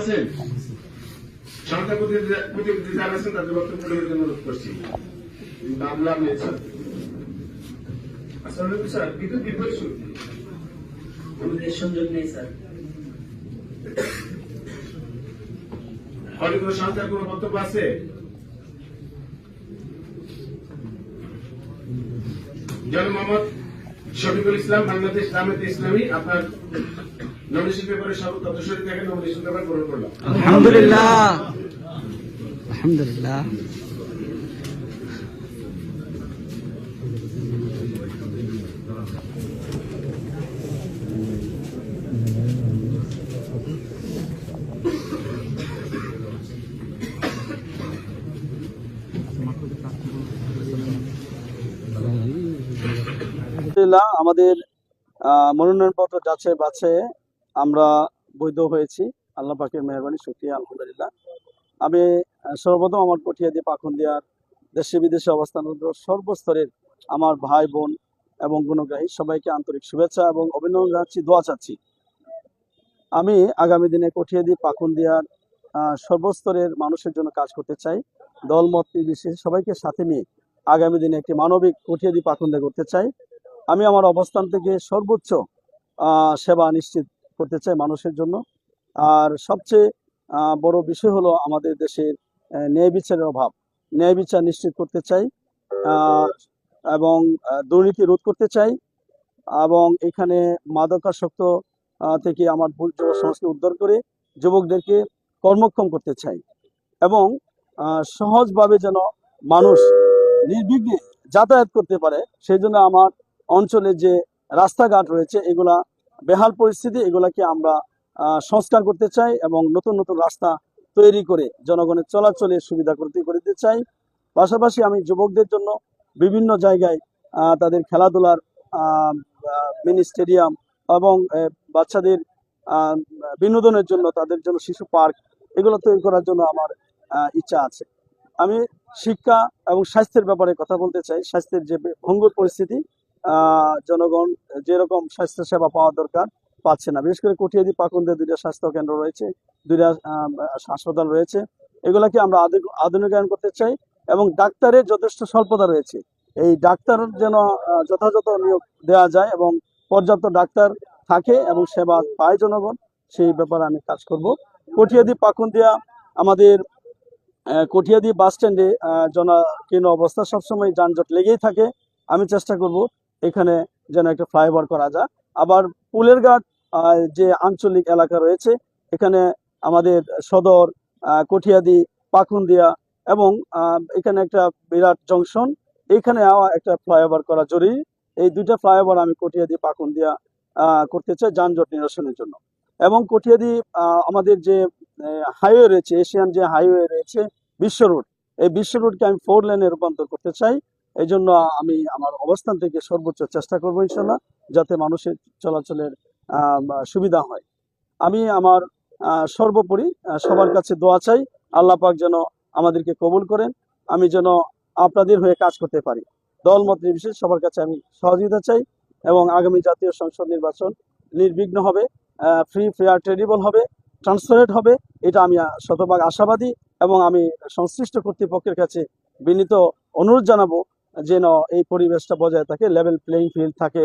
আছেন সরকার প্রতিনিধি- যারা আছেন তাদের বক্তব্য দেওয়ার জন্য অনুরোধ করছি। মামলা নিয়েছেন আসলে স্যার বিদ্যুৎ বিপরীত আমাদের সংযোগ নেই স্যার। হলে কোনো বক্তব্য আছে? জন মোহাম্মদ শফিকুল ইসলাম বাংলাদেশ ইসলামী আপনার নমিনেশন পেপারে সব তথ্য সরিয়ে দেখেন নমিনেশন পেপার গ্রহণ করলাম। আলহামদুলিল্লাহ। আমাদের আহ, মনোনয়নপত্র যাচ্ছে বাছে আমরা বৈধ হয়েছি। আল্লাহ পাকের মেহরবানি শুক্রিয়া আলহামদুলিল্লাহ। আমি সর্বপ্রথম আমার পটিয়াদি পাখন্দিয়ার দেশে বিদেশে অবস্থানরত সর্বস্তরের আমার ভাই বোন এবং গুণগ্রাহী সবাইকে আন্তরিক শুভেচ্ছা এবং অভিনন্দন জানাচ্ছি দোয়া চাচ্ছি। আমি আগামী দিনে কঠিয়াদি পাখন্দিয়ার আহ, সর্বস্তরের মানুষের জন্য কাজ করতে চাই। দলমত নির্বিশেষে সবাইকে সাথে নিয়ে আগামী দিনে একটি মানবিক কঠিয়াদি পাখন্দিয়া করতে চাই। আমি আমার অবস্থান থেকে সর্বোচ্চ সেবা নিশ্চিত করতে চাই মানুষের জন্য। আর সবচেয়ে বড় বিষয় হলো আমাদের দেশের ন্যায় বিচারের অভাব। ন্যায় বিচার নিশ্চিত করতে চাই এবং দুর্নীতি রোধ করতে চাই, এবং এখানে মাদকাসক্ত থেকে আমার ভুল যুব সমাজকে উদ্ধার করে যুবকদেরকে কর্মক্ষম করতে চাই। এবং সহজভাবে যেন মানুষ নির্বিঘ্নে যাতায়াত করতে পারে সেই জন্য আমার অঞ্চলে যে রাস্তাঘাট রয়েছে, এগুলা বেহাল পরিস্থিতি, এগুলাকে আমরা সংস্কার করতে চাই এবং নতুন নতুন রাস্তা তৈরি করে জনগণের চলাচলের সুবিধা করতে, করে দিতে চাই। পাশাপাশি আমি যুবকদের জন্য বিভিন্ন জায়গায় তাদের খেলাধুলার মিনি স্টেডিয়াম এবং বাচ্চাদের বিনোদনের জন্য তাদের জন্য শিশু পার্ক, এগুলো তৈরি করার জন্য আমার ইচ্ছা আছে। আমি শিক্ষা এবং স্বাস্থ্যের ব্যাপারে কথা বলতে চাই। স্বাস্থ্যের যে ভঙ্গুর পরিস্থিতি জনগণ যেরকম স্বাস্থ্য সেবা পাওয়া দরকার পাচ্ছে না। বিশেষ করে কটিয়াদি পাকুন্দে দুইটা স্বাস্থ্য কেন্দ্র রয়েছে দুইটা হাসপাতাল রয়েছে। এগুলাকে আমরা আধু- আধুনিকায়ন করতে চাই এবং ডাক্তারের যথেষ্ট স্বল্পতা রয়েছে। এই ডাক্তার যেন যথাযথ নিয়োগ দেওয়া যায় এবং পর্যাপ্ত ডাক্তার থাকে এবং সেবা পায় জনগণ সেই ব্যাপারে আমি কাজ করব। কটিয়াদি পাকুন্দিয়া আমাদের আহ, কটিয়াদি বাস স্ট্যান্ডে জনাকীর্ণ অবস্থা সবসময় যানজট লেগেই থাকে। আমি চেষ্টা করব এখানে যেন একটা ফ্লাইওভার করা যায়। আবার পুলের ঘাট যে আঞ্চলিক এলাকা রয়েছে, এখানে আমাদের সদর কঠিয়াদি পাখুন্দিয়া এবং এখানে একটা বিরাট জংশন। এখানে একটা ফ্লাইওভার করা জরুরি। এই দুইটা ফ্লাইওভার আমি কঠিয়াদি পাখুন্দিয়া করতে চাই যানজট নিরসনের জন্য। এবং কঠিয়াদি আমাদের যে হাইওয়ে রয়েছে, এশিয়ান যে হাইওয়ে রয়েছে, বিশ্ব রোড, এই বিশ্ব রোডকে আমি ফোর লেনে রূপান্তর করতে চাই। এই জন্য আমি আমার অবস্থান থেকে সর্বোচ্চ চেষ্টা করব ইনশাল্লাহ যাতে মানুষের চলাচলের সুবিধা হয়। আমি আমার সর্বোপরি সবার কাছে দোয়া চাই, আল্লাহ পাক যেন আমাদেরকে কবুল করেন, আমি যেন আপনাদের হয়ে কাজ করতে পারি। দল মত নির্বিশেষ সবার কাছে আমি সহযোগিতা চাই এবং আগামী জাতীয় সংসদ নির্বাচন নির্বিঘ্ন হবে ফ্রি ফেয়ার ট্রেডিবল হবে ট্রান্সপারেন্ট হবে, এটা আমি শতভাগ আশাবাদী এবং আমি সংশ্লিষ্ট কর্তৃপক্ষের কাছে বিনীত অনুরোধ জানাব যেন এই পরিবেশটা বজায় থাকে লেভেল প্লেইং ফিল্ড থাকে।